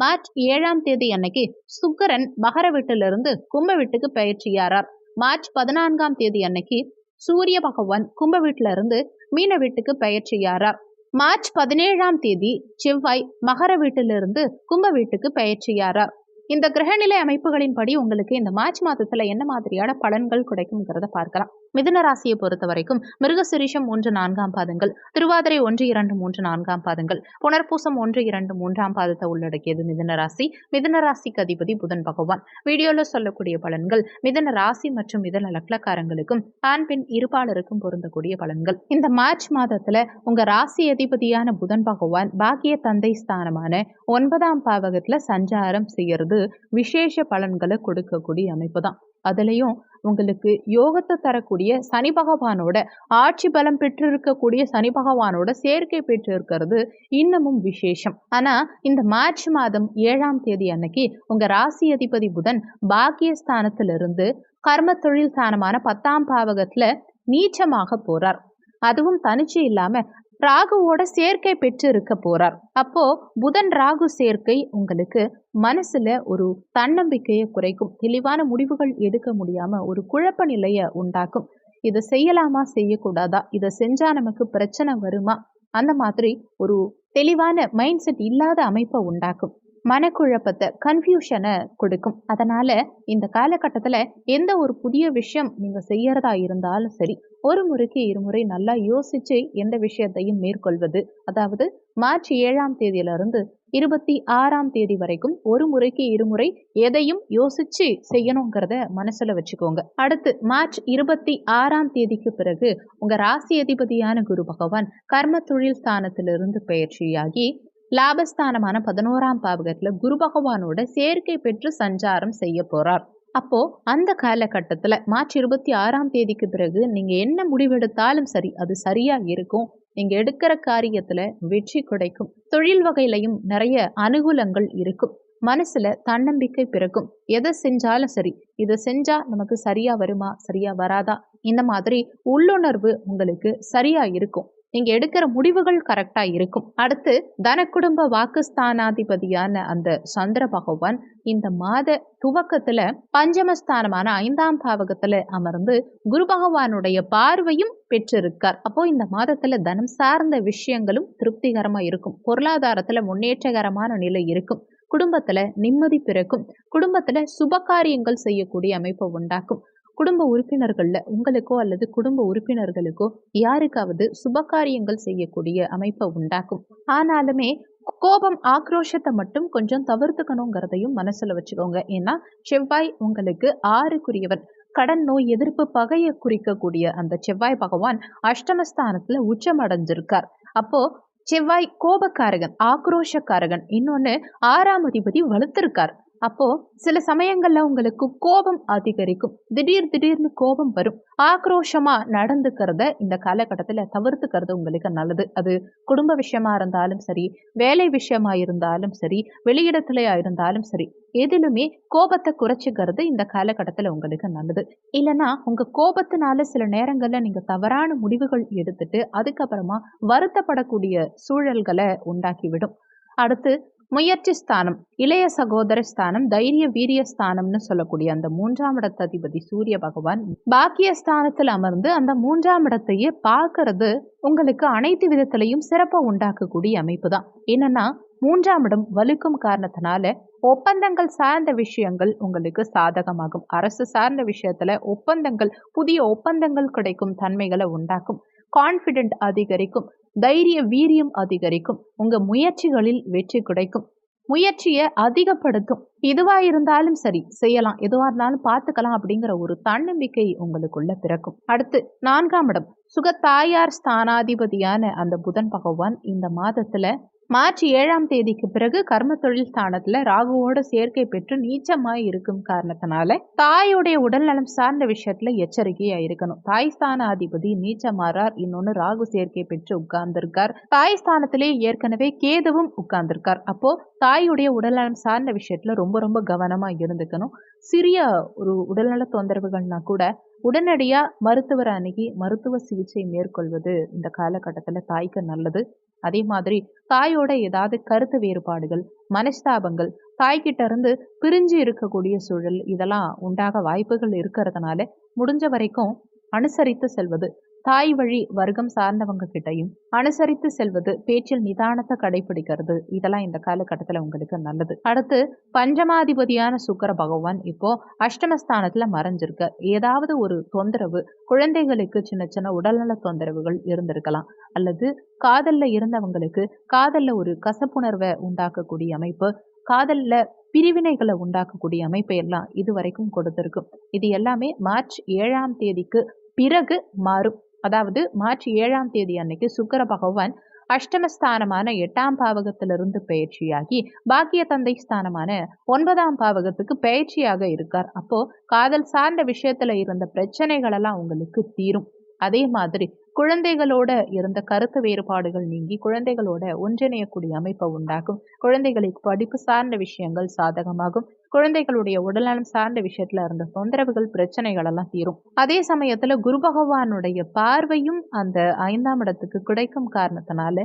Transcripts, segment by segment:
March ஏழாம் தேதி அன்னைக்கு சுக்கரன் மகர வீட்டிலிருந்து கும்ப வீட்டுக்கு பயிற்சியாரார். மார்ச் பதினான்காம் தேதி அன்னைக்கு சூரிய பகவான் கும்ப வீட்டில இருந்து மீன வீட்டுக்கு பயிற்சியாரார். மார்ச் பதினேழாம் தேதி செவ்வாய் மகர வீட்டிலிருந்து கும்ப வீட்டுக்கு பயிற்சியாரார். இந்த கிரகநிலை அமைப்புகளின்படி உங்களுக்கு இந்த மார்ச் மாதத்துல என்ன மாதிரியான பலன்கள் கிடைக்கும்ங்கிறத பார்க்கலாம். மிதுன ராசியை பொறுத்த வரைக்கும் மிருகசுரிஷம் ஒன்று நான்காம் பாதங்கள் திருவாதிரை ஒன்று இரண்டு மூன்று நான்காம் பாதங்கள் புனர்பூசம் ஒன்று இரண்டு மூன்றாம் பாதத்தை உள்ளடக்கியது மிதுன ராசி. மிதுன ராசிக்கு அதிபதி புதன் பகவான். வீடியோல சொல்லக்கூடிய பலன்கள் மிதுன ராசி மற்றும் மிதன லக்னக்காரங்களுக்கும் ஆண் பெண் இருபாலருக்கும் பொருந்தக்கூடிய பலன்கள். இந்த மார்ச் மாதத்துல உங்க ராசி அதிபதியான புதன் பகவான் பாக்கிய தந்தை ஸ்தானமான ஒன்பதாம் பாவகத்துல சஞ்சாரம் செய்யறது விசேஷ பலன்களை கொடுக்கக்கூடிய அமைப்பு தான் அதுலேயும் உங்களுக்கு யோகத்தை தரக்கூடிய சனி பகவானோட ஆட்சி பலம் பெற்றிருக்கக்கூடிய சனி பகவானோட சேர்க்கை பெற்றிருக்கிறது இன்னமும் விசேஷம். ஆனால் இந்த மார்ச் மாதம் ஏழாம் தேதி அன்னைக்கு உங்கள் ராசி அதிபதி புதன் பாக்கியஸ்தானத்திலிருந்து கர்ம தொழில் ஸ்தானமான பத்தாம் பாவகத்தில் நீச்சமாக போறார். அதுவும் தனிச்சு இல்லாமல் ராகுவோட சேர்க்கை பெற்று இருக்க போறார். அப்போ புதன் ராகு சேர்க்கை உங்களுக்கு மனசுல ஒரு தன்னம்பிக்கையை குறைக்கும். தெளிவான முடிவுகள் எடுக்க முடியாம ஒரு குழப்ப நிலையை உண்டாக்கும். இதை செய்யலாமா செய்யக்கூடாதா? இதை செஞ்சா நமக்கு பிரச்சனை வருமா? அந்த மாதிரி ஒரு தெளிவான மைண்ட் செட் இல்லாத அமைப்பை உண்டாக்கும். மனக்குழப்பத்தை கன்ஃபியூஷனை கொடுக்கும். அதனால் இந்த காலகட்டத்தில் எந்த ஒரு புதிய விஷயம் நீங்கள் செய்யறதா இருந்தாலும் சரி ஒரு முறைக்கு இருமுறை நல்லா யோசிச்சு எந்த விஷயத்தையும் மேற்கொள்வது. அதாவது மார்ச் ஏழாம் தேதியிலிருந்து இருபத்தி ஆறாம் தேதி வரைக்கும் ஒரு முறைக்கு இருமுறை எதையும் யோசிச்சு செய்யணுங்கிறத மனசுல வச்சுக்கோங்க. அடுத்து மார்ச் இருபத்தி ஆறாம் தேதிக்கு பிறகு உங்க ராசி அதிபதியான குரு பகவான் கர்ம தொழில் ஸ்தானத்திலிருந்து பயிற்சியாகி லாபஸ்தானமான பதினோராம் பாவகத்துல குரு பகவானோட சேர்க்கை பெற்று சஞ்சாரம் செய்ய போறார். அப்போ அந்த காலகட்டத்துல மார்ச் இருபத்தி ஆறாம் தேதிக்கு பிறகு நீங்க என்ன முடிவெடுத்தாலும் சரி அது சரியா இருக்கும். நீங்க எடுக்கிற காரியத்துல வெற்றி கிடைக்கும். தொழில் வகையிலையும் நிறைய அனுகூலங்கள் இருக்கும். மனசுல தன்னம்பிக்கை பிறக்கும். எதை செஞ்சாலும் சரி இதை செஞ்சா நமக்கு சரியா வருமா சரியா வராதா? இந்த மாதிரி உள்ளுணர்வு உங்களுக்கு சரியா இருக்கும். நீங்கள் எடுக்கிற முடிவுகள் கரெக்டாக இருக்கும். அடுத்து தனக்குடும்ப வாக்குஸ்தானாதிபதியான அந்த சந்திர பகவான் இந்த மாத துவக்கத்துல பஞ்சமஸ்தானமான ஐந்தாம் பாவகத்துல அமர்ந்து குரு பகவானுடைய பார்வையும் பெற்றிருக்கார். அப்போ இந்த மாதத்துல தனம் சார்ந்த விஷயங்களும் திருப்திகரமா இருக்கும். பொருளாதாரத்துல முன்னேற்றகரமான நிலை இருக்கும். குடும்பத்துல நிம்மதி பிறக்கும். குடும்பத்துல சுபகாரியங்கள் செய்யக்கூடிய அமைப்பை உண்டாக்கும். குடும்ப உறுப்பினர்கள்ல உங்களுக்கோ அல்லது குடும்ப உறுப்பினர்களுக்கோ யாருக்காவது சுபகாரியங்கள் செய்யக்கூடிய அமைப்பை உண்டாக்கும். ஆனாலுமே கோபம் ஆக்ரோஷத்தை மட்டும் கொஞ்சம் தவிர்த்துக்கணுங்கிறதையும் மனசுல வச்சுக்கோங்க. ஏன்னா செவ்வாய் உங்களுக்கு ஆறுக்குரியவன். கடன் நோய் எதிர்ப்பு பகையை குறிக்கக்கூடிய அந்த செவ்வாய் பகவான் அஷ்டமஸ்தானத்துல உச்சம் அடைஞ்சிருக்கார். அப்போ செவ்வாய் கோபக்காரகன் ஆக்ரோஷக்காரகன். இன்னொன்னு ஆறாம் அதிபதி வலுத்திருக்கார். அப்போ சில சமயங்கள்ல உங்களுக்கு கோபம் அதிகரிக்கும். திடீர் திடீர்னு கோபம் வரும். ஆக்ரோஷமா நடந்துக்கிறத இந்த காலகட்டத்துல தவிர்த்துக்கிறது உங்களுக்கு நல்லது. அது குடும்ப விஷயமா இருந்தாலும் சரி வேலை விஷயமா இருந்தாலும் சரி வெளியிடத்துலயா இருந்தாலும் சரி எதிலுமே கோபத்தை குறைச்சிக்கிறது இந்த காலகட்டத்துல உங்களுக்கு நல்லது. இல்லைன்னா உங்க கோபத்தினால சில நேரங்கள்ல நீங்க தவறான முடிவுகள் எடுத்துட்டு அதுக்கப்புறமா வருத்தப்படக்கூடிய சூழல்களை உண்டாக்கிவிடும். அடுத்து முயற்சி ஸ்தானம் இளைய சகோதர ஸ்தானம் தைரிய வீரிய ஸ்தானம்னு சொல்லக்கூடிய அந்த மூன்றாம் இடத்ததிபதி சூரிய பகவான் பாக்கிய ஸ்தானத்தில் அமர்ந்து அந்த மூன்றாம் இடத்தையே பார்க்கறது உங்களுக்கு அனைத்து விதத்திலையும் சிறப்பை உண்டாக்கக்கூடிய அமைப்பு தான். என்னன்னா மூன்றாம் இடம் வலுக்கும் காரணத்தினால ஒப்பந்தங்கள் சார்ந்த விஷயங்கள் உங்களுக்கு சாதகமாகும். அரசு சார்ந்த விஷயத்துல ஒப்பந்தங்கள் புதிய ஒப்பந்தங்கள் கிடைக்கும் தன்மைகளை உண்டாக்கும். கான்ஃபிடென்ட் அதிகரிக்கும். தைரிய வீரியம் அதிகரிக்கும். உங்க முயற்சிகளில் வெற்றி கிடைக்கும். முயற்சியை அதிகப்படுத்தும். இதுவா இருந்தாலும் சரி செய்யலாம். எதுவா இருந்தாலும் பார்த்துக்கலாம் அப்படிங்கிற ஒரு தன்னம்பிக்கை உங்களுக்குள்ள பிறக்கும். அடுத்து நான்காம் இடம். சுகத்தாயார் ஸ்தானாதிபதியான அந்த புதன் பகவான் இந்த மாதத்துல மார்ச் ஏழாம் தேதிக்கு பிறகு கர்ம தொழில் ஸ்தானத்துல ராகுவோட சேர்க்கை பெற்று நீச்சமாய் இருக்கும் காரணத்தினால தாயுடைய உடல்நலம் சார்ந்த விஷயத்துல எச்சரிக்கையா இருக்கணும். தாய் ஸ்தானாதிபதி நீச்சமாறார். இன்னொன்னு ராகு சேர்க்கை பெற்று உட்கார்ந்திருக்கார். தாய் ஸ்தானத்திலே ஏற்கனவே கேதுவும் உட்கார்ந்திருக்கார். அப்போ தாயுடைய உடல்நலம் சார்ந்த விஷயத்துல ரொம்ப ரொம்ப கவனமா இருந்துக்கணும். சிறிய ஒரு உடல்நல தொந்தரவுகள்னா கூட உடனடியா மருத்துவர் அணுகி மருத்துவ சிகிச்சை மேற்கொள்வது இந்த காலகட்டத்துல தாய்க்கு நல்லது. அதே மாதிரி தாயோட ஏதாவது கருத்து வேறுபாடுகள் மனஸ்தாபங்கள் தாய்கிட்ட இருந்து பிரிஞ்சு இருக்கக்கூடிய சூழல் இதெல்லாம் உண்டாக வாய்ப்புகள் இருக்கிறதுனால முடிஞ்ச வரைக்கும் அனுசரித்து செல்வது தாய் வழி வர்க்கம் சார்ந்தவங்க கிட்டையும் அனுசரித்து செல்வது பேச்சில் நிதானத்தை கடைபிடிக்கிறது இதெல்லாம் இந்த காலகட்டத்தில் உங்களுக்கு நல்லது. அடுத்து பஞ்சமாதிபதியான சுக்கர பகவான் இப்போ அஷ்டமஸ்தானத்துல மறைஞ்சிருக்க. ஏதாவது ஒரு தொந்தரவு குழந்தைகளுக்கு சின்ன சின்ன உடல்நல தொந்தரவுகள் இருந்திருக்கலாம். அல்லது காதல்ல இருந்தவங்களுக்கு காதல்ல ஒரு கசப்புணர்வை உண்டாக்கக்கூடிய அமைப்பு காதல்ல பிரிவினைகளை உண்டாக்கக்கூடிய அமைப்பை எல்லாம் இது வரைக்கும் கொடுத்திருக்கும் இது எல்லாமே மார்ச் ஏழாம் தேதிக்கு பிறகு மாறும். அதாவது மார்ச் ஏழாம் தேதி அன்னைக்கு சுக்கர பகவான் அஷ்டமஸ்தானமான எட்டாம் பாவகத்திலிருந்து பயிற்சியாகி பாக்கிய தந்தை ஸ்தானமான ஒன்பதாம் பாவகத்துக்கு பயிற்சியாக இருக்கார். அப்போ காதல் சார்ந்த விஷயத்துல இருந்த பிரச்சனைகள் எல்லாம் உங்களுக்கு தீரும். அதே மாதிரி குழந்தைகளோட இருந்த கருத்து வேறுபாடுகள் நீங்கி குழந்தைகளோட ஒன்றிணையக்கூடிய அமைப்பை உண்டாக்கும். குழந்தைகளுக்கு படிப்பு சார்ந்த விஷயங்கள் சாதகமாகும். குழந்தைகளுடைய உடல்நலம் சார்ந்த விஷயத்துல இருந்த தொந்தரவுகள் பிரச்சனைகள் எல்லாம் தீரும். அதே சமயத்துல குரு பகவானுடைய பார்வையும் அந்த ஐந்தாம் இடத்துக்கு கிடைக்கும் காரணத்தினால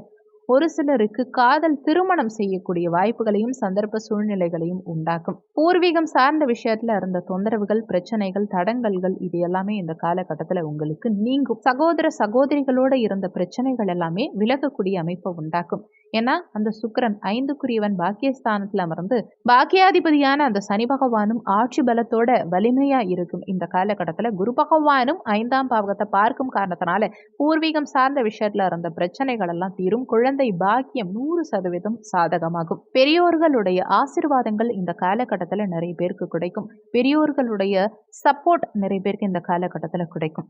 ஒரு சிலருக்கு காதல் திருமணம் செய்யக்கூடிய வாய்ப்புகளையும் சந்தர்ப்ப சூழ்நிலைகளையும் உண்டாக்கும். பூர்வீகம் சார்ந்த விஷயத்துல இருந்த தொந்தரவுகள் பிரச்சனைகள் தடங்கல்கள் இது எல்லாமே இந்த காலகட்டத்துல உங்களுக்கு நீங்கும். சகோதர சகோதரிகளோட இருந்த பிரச்சனைகள் எல்லாமே விலகக்கூடிய அமைப்பை உண்டாக்கும். ஏன்னா அந்த சுக்கரன் ஐந்துக்குரியவன் பாக்கியஸ்தானத்துல அமர்ந்து பாக்கியாதிபதியான அந்த சனி பகவானும் ஆட்சி பலத்தோட வலிமையா இருக்கும் இந்த காலகட்டத்துல. குரு பகவானும் ஐந்தாம் பாவகத்தை பார்க்கும் காரணத்தினால பூர்வீகம் சார்ந்த விஷயத்துல இருந்த பிரச்சனைகள் எல்லாம் தீரும். குழந்தை பாக்கியம் நூறு சதவீதம் சாதகமாகும். பெரியோர்களுடைய ஆசிர்வாதங்கள் இந்த காலகட்டத்துல நிறைய பேருக்கு கிடைக்கும். பெரியோர்களுடைய சப்போர்ட் நிறைய பேருக்கு இந்த காலகட்டத்துல கிடைக்கும்.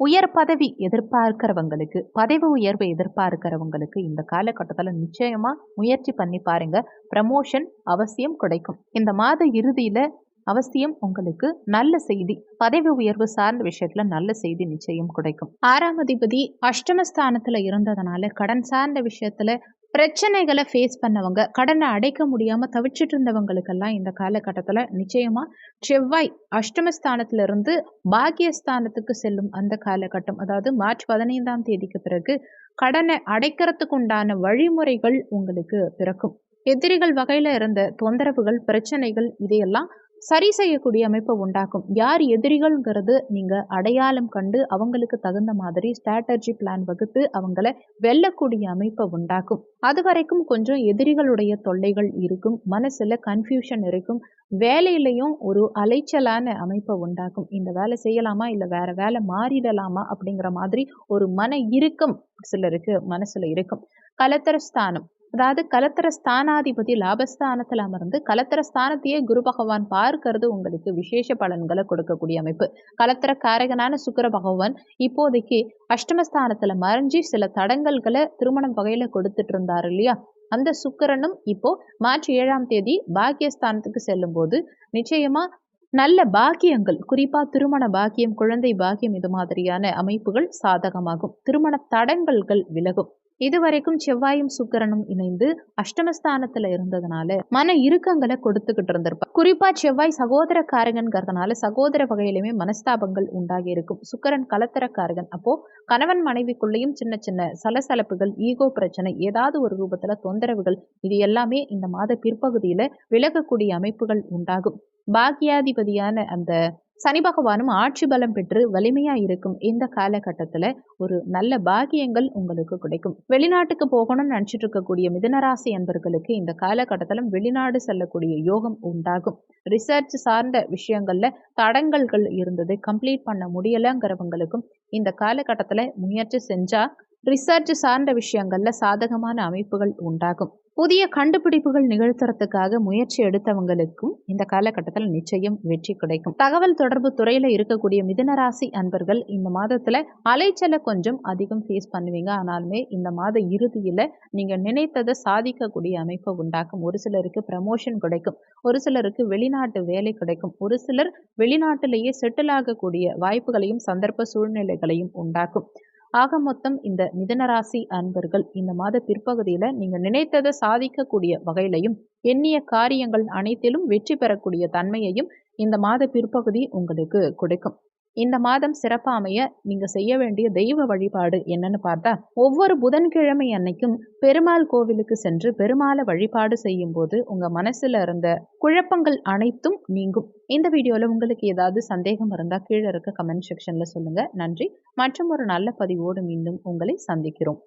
உயர் பதவி எதிர்பார்க்கிறவங்களுக்கு பதவி உயர்வு எதிர்பார்க்கிறவங்களுக்கு இந்த காலகட்டத்தில் நிச்சயமா முயற்சி பண்ணி பாருங்க. ப்ரமோஷன் அவசியம் கிடைக்கும். இந்த மாத இறுதியில அவசியம் உங்களுக்கு நல்ல செய்தி பதவி உயர்வு சார்ந்த விஷயத்துல நல்ல செய்தி நிச்சயம் கிடைக்கும். ஆறாம் அதிபதி அஷ்டமஸ்தானத்துல இருந்ததுனால கடன் சார்ந்த விஷயத்துல பிரச்சனைகளை ஃபேஸ் பண்ணவங்க கடனை அடைக்க முடியாமல் தவிச்சிட்டு இருந்தவங்களுக்கெல்லாம் இந்த காலகட்டத்தில் நிச்சயமாக செவ்வாய் அஷ்டமஸ்தானத்திலிருந்து பாக்கியஸ்தானத்துக்கு செல்லும் அந்த காலகட்டம் அதாவது மார்ச் பதினைந்தாம் தேதிக்கு பிறகு கடனை அடைக்கிறதுக்கு உண்டான வழிமுறைகள் உங்களுக்கு பிறக்கும். எதிரிகள் வகையில் இருந்த தொந்தரவுகள் பிரச்சனைகள் இதையெல்லாம் சரி செய்யக்கூடிய அமைப்பை உண்டாக்கும். யார் எதிரிகள்ங்கிறது நீங்கள் அடையாளம் கண்டு அவங்களுக்கு தகுந்த மாதிரி ஸ்ட்ராட்டஜி பிளான் வகுத்து அவங்கள வெல்லக்கூடிய அமைப்பை உண்டாக்கும். அது வரைக்கும் கொஞ்சம் எதிரிகளுடைய தொல்லைகள் இருக்கும் மனசில் கன்ஃபியூஷன் இருக்கும் வேலையிலையும் ஒரு அலைச்சலான அமைப்பை உண்டாக்கும். இந்த வேலை செய்யலாமா இல்லை வேற வேலை மாறிடலாமா அப்படிங்கிற மாதிரி ஒரு மன இறுக்கம் சிலருக்கு மனசில் இருக்கும். கலத்தர ஸ்தானம் அதாவது கலத்திர ஸ்தானாதிபதி லாபஸ்தானத்தில் அமர்ந்து கலத்திர ஸ்தானத்தையே குரு பகவான் பார்க்கறது உங்களுக்கு விசேஷ பலன்களை கொடுக்கக்கூடிய அமைப்பு. கலத்திர காரகனான சுக்கர பகவான் இப்போதைக்கு அஷ்டமஸ்தானத்தில் மறைஞ்சி சில தடங்கல்களை திருமணம் வகையில் கொடுத்துட்டு இருந்தார் இல்லையா? அந்த சுக்கிரனும் இப்போ மார்ச் ஏழாம் தேதி பாக்கியஸ்தானத்துக்கு செல்லும் போது நிச்சயமா நல்ல பாக்கியங்கள் குறிப்பா திருமண பாக்கியம் குழந்தை பாக்கியம் இது மாதிரியான அமைப்புகள் சாதகமாகும். திருமண தடங்கல்கள் விலகும். இதுவரைக்கும் செவ்வாயும் சுக்கரனும் இணைந்து அஷ்டமஸ்தானத்துல இருந்ததுனால மன இறுக்கங்களை கொடுத்துக்கிட்டு இருந்திருப்பா. குறிப்பா செவ்வாய் சகோதரக்காரகன்கிறதுனால சகோதர வகையிலுமே மனஸ்தாபங்கள் உண்டாகி இருக்கும். சுக்கரன் கலத்தரக்காரகன் அப்போ கணவன் மனைவிக்குள்ளேயும் சின்ன சின்ன சலசலப்புகள் ஈகோ பிரச்சனை ஏதாவது ஒரு ரூபத்துல தொந்தரவுகள் இது எல்லாமே இந்த மாத பிற்பகுதியில விலகக்கூடிய அமைப்புகள் உண்டாகும். பாக்கியாதிபதியான அந்த சனி பகவானும் ஆட்சி பலம் பெற்று வலிமையாக இருக்கும் இந்த காலகட்டத்தில் ஒரு நல்ல பாக்கியங்கள் உங்களுக்கு கிடைக்கும். வெளிநாட்டுக்கு போகணும்னு நினச்சிட்டு இருக்கக்கூடிய மிதனராசி அன்பர்களுக்கு இந்த காலகட்டத்திலும் வெளிநாடு செல்லக்கூடிய யோகம் உண்டாகும். ரிசர்ச் சார்ந்த விஷயங்களில் தடங்கல்கள் இருந்தது கம்ப்ளீட் பண்ண முடியலங்கிறவங்களுக்கும் இந்த காலகட்டத்தில் முயற்சி செஞ்சால் ரிசர்ச் சார்ந்த விஷயங்களில் சாதகமான அமைப்புகள் உண்டாகும். புதிய கண்டுபிடிப்புகள் நிகழ்த்துறதுக்காக முயற்சி எடுத்தவங்களுக்கும் இந்த காலகட்டத்தில் நிச்சயம் வெற்றி கிடைக்கும். தகவல் தொடர்பு துறையில இருக்கக்கூடிய மிதனராசி அன்பர்கள் இந்த மாதத்துல அலைச்சலை கொஞ்சம் அதிகம் ஃபேஸ் பண்ணுவீங்க. ஆனாலுமே இந்த மாத இறுதியில நீங்க நினைத்ததை சாதிக்கக்கூடிய அமைப்பை உண்டாக்கும். ஒரு சிலருக்கு ப்ரமோஷன் கிடைக்கும். ஒரு சிலருக்கு வெளிநாட்டு வேலை கிடைக்கும். ஒரு சிலர் வெளிநாட்டிலேயே செட்டில் ஆகக்கூடிய வாய்ப்புகளையும் சந்தர்ப்ப சூழ்நிலைகளையும் உண்டாக்கும். ஆக மொத்தம் இந்த மிதனராசி அன்பர்கள் இந்த மாத பிற்பகுதியில நீங்க நினைத்ததை சாதிக்கக்கூடிய வகையிலையும் எண்ணிய காரியங்கள் அனைத்திலும் வெற்றி பெறக்கூடிய தன்மையையும் இந்த மாத பிற்பகுதி உங்களுக்கு கொடுக்கும். இந்த மாதம் சிறப்பாமைய நீங்க செய்ய வேண்டிய தெய்வ வழிபாடு என்னன்னு பார்த்தா ஒவ்வொரு புதன்கிழமை அன்னைக்கும் பெருமாள் கோவிலுக்கு சென்று பெருமாளை வழிபாடு செய்யும் போது உங்க மனசுல இருந்த குழப்பங்கள் அனைத்தும் நீங்கும். இந்த வீடியோல உங்களுக்கு ஏதாவது சந்தேகம் இருந்தா கீழே இருக்க கமெண்ட் செக்ஷன்ல சொல்லுங்க. நன்றி. மற்றும் ஒரு நல்ல பதிவோடு மீண்டும் உங்களை சந்திக்கிறோம்.